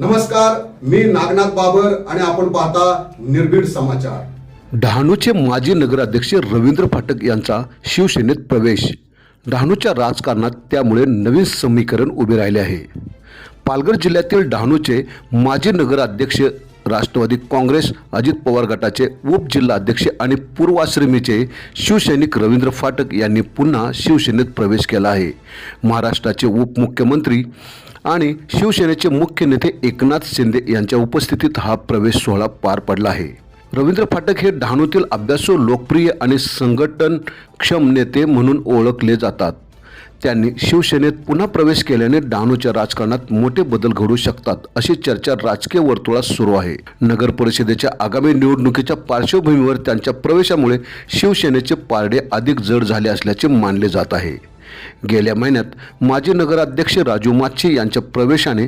नमस्कार मी नागनाथ बाबर आणि आपण पाहता निर्भीड समाचार. डहाणूचे माजी नगराध्यक्ष रवींद्र फाटक यांचा शिवसेनेत प्रवेश. डहाणूच्या राजकारणात त्यामुळे नवीन समीकरण उभे राहिले आहे. पालघर जिल्ह्यातील डहाणूचे माजी नगराध्यक्ष राष्ट्रवादी काँग्रेस अजित पवार गटाचे उपजिल्हाध्यक्ष आणि पूर्वाश्रमीचे शिवसैनिक रवींद्र फाटक यांनी पुन्हा शिवसेनेत प्रवेश केला आहे. महाराष्ट्राचे उपमुख्यमंत्री आणि शिवसेनेचे मुख्य नेते एकनाथ शिंदे यांच्या उपस्थितीत हा प्रवेश सोहळा पार पडला आहे. रवींद्र फाटक हे डहाणूतील अभ्यासू लोकप्रिय आणि संघटनक्षम नेते म्हणून ओळखले जातात. त्यांनी शिवसेनेत पुन्हा प्रवेश केल्याने डहाणूच्या राजकारणात मोठे बदल घडू शकतात अशी चर्चा राजकीय वर्तुळात सुरू आहे. नगर परिषदेच्या आगामी निवडणुकीच्या पार्श्वभूमीवर त्यांच्या प्रवेशामुळे शिवसेनेचे पारडे अधिक जड झाले असल्याचे मानले जात आहे. गेल्या महिन्यात माजी नगराध्यक्ष राजू माच्छी यांच्या प्रवेशाने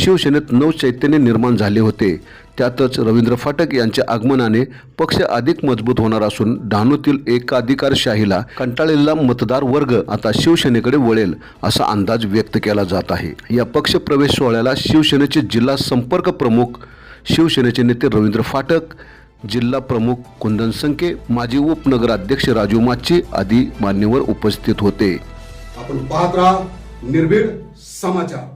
शिवसेनेत नवचैतन्य निर्माण झाले होते. त्यातच रवींद्र फाटक यांच्या आगमनाने पक्ष अधिक मजबूत होणार असून डहाणूतील एकाधिकारशाहीला कंटाळलेला मतदार वर्ग आता शिवसेनेकडे वळेल असा अंदाज व्यक्त केला जात आहे. या पक्ष प्रवेश सोहळ्याला शिवसेनेचे जिल्हा संपर्क प्रमुख शिवसेनेचे नेते रवींद्र फाटक जिल्हा प्रमुख कुंदन संके माजी उपनगराध्यक्ष राजू माच्छी आदी मान्यवर उपस्थित होते. आपण पाहत राहा निर्भीड समाचार.